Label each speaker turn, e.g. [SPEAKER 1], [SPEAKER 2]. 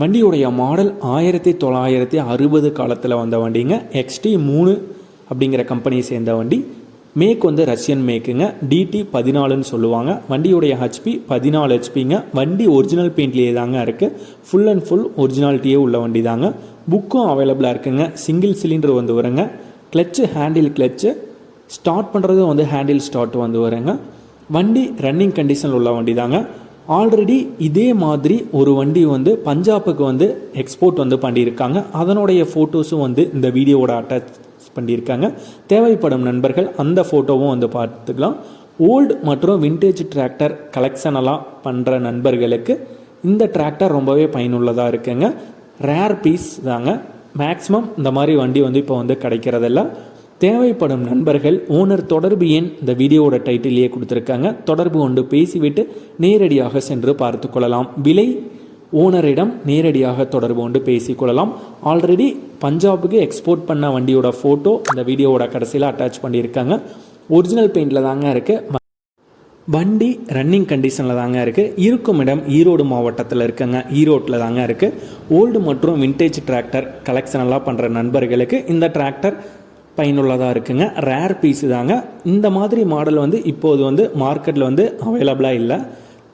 [SPEAKER 1] வண்டியுடைய மாடல் ஆயிரத்தி தொள்ளாயிரத்தி அறுபது காலத்தில் வந்த வண்டிங்க. எக்ஸ்டி மூணு அப்படிங்கிற கம்பெனியை சேர்ந்த வண்டி. மேக் வந்து ரஷ்யன் மேக்குங்க டிடி பதினாலுன்னு சொல்லுவாங்க. வண்டியுடைய ஹெச்பி பதினாலு ஹெச்பிங்க வண்டி ஒரிஜினல் பெயிண்ட்லேயே தாங்க இருக்குது ஃபுல் அண்ட் ஃபுல் ஒரிஜினாலிட்டியே உள்ள வண்டி தாங்க புக்கும் அவைலபிளாக இருக்குங்க. சிங்கிள் சிலிண்டர் வந்து வருங்க. கிளச்சு ஹேண்டில் கிளச்சு ஸ்டார்ட் பண்ணுறது வந்து ஹேண்டில் ஸ்டார்ட் வந்து வருங்க. வண்டி ரன்னிங் கண்டிஷனில் உள்ள வண்டி தாங்க ஆல்ரெடி இதே மாதிரி ஒரு வண்டி வந்து பஞ்சாபுக்கு வந்து எக்ஸ்போர்ட் வந்து பண்ணியிருக்காங்க. அதனுடைய ஃபோட்டோஸும் வந்து இந்த வீடியோவோட அட்டாச் பண்ணியிருக்காங்க. தேவைப்படும் நண்பர்கள் அந்த ஃபோட்டோவும் வந்து பார்த்துக்கலாம். ஓல்டு மற்றும் விண்டேஜ் டிராக்டர் கலெக்ஷனெல்லாம் பண்ணுற நண்பர்களுக்கு இந்த டிராக்டர் ரொம்பவே பயனுள்ளதாக இருக்குங்க. ரேர் பீஸ் தாங்க. மேக்ஸிமம் இந்த மாதிரி வண்டி வந்து இப்போ வந்து கிடைக்கிறதில்ல. தேவைப்படும் நண்பர்கள் ஓனர் தொடர்பு எண் இந்த வீடியோவோட டைட்டிலேயே கொடுத்துருக்காங்க. தொடர்பு கொண்டு பேசிவிட்டு நேரடியாக சென்று பார்த்து கொள்ளலாம். விலை ஓனரிடம் நேரடியாக தொடர்பு கொண்டு பேசிக்கொள்ளலாம் ஆல்ரெடி பஞ்சாபுக்கு எக்ஸ்போர்ட் பண்ண வண்டியோட ஃபோட்டோ இந்த வீடியோவோட கடைசியில் அட்டாச் பண்ணியிருக்காங்க. ஒரிஜினல் பெயிண்டில் தாங்க இருக்குது வண்டி ரன்னிங் கண்டிஷனில் தாங்க இருக்குது இருக்கும் இடம் ஈரோடு மாவட்டத்தில் இருக்குங்க. ஈரோட்டில் தாங்க இருக்குது ஓல்டு மற்றும் விண்டேஜ் டிராக்டர் கலெக்ஷன் எல்லாம் பண்ணுற நண்பர்களுக்கு இந்த டிராக்டர் பயனுள்ளதாக இருக்குங்க. ரேர் பீஸு தாங்க. இந்த மாதிரி மாடல் வந்து இப்போது வந்து மார்க்கெட்டில் வந்து அவைலபிளாக இல்லை.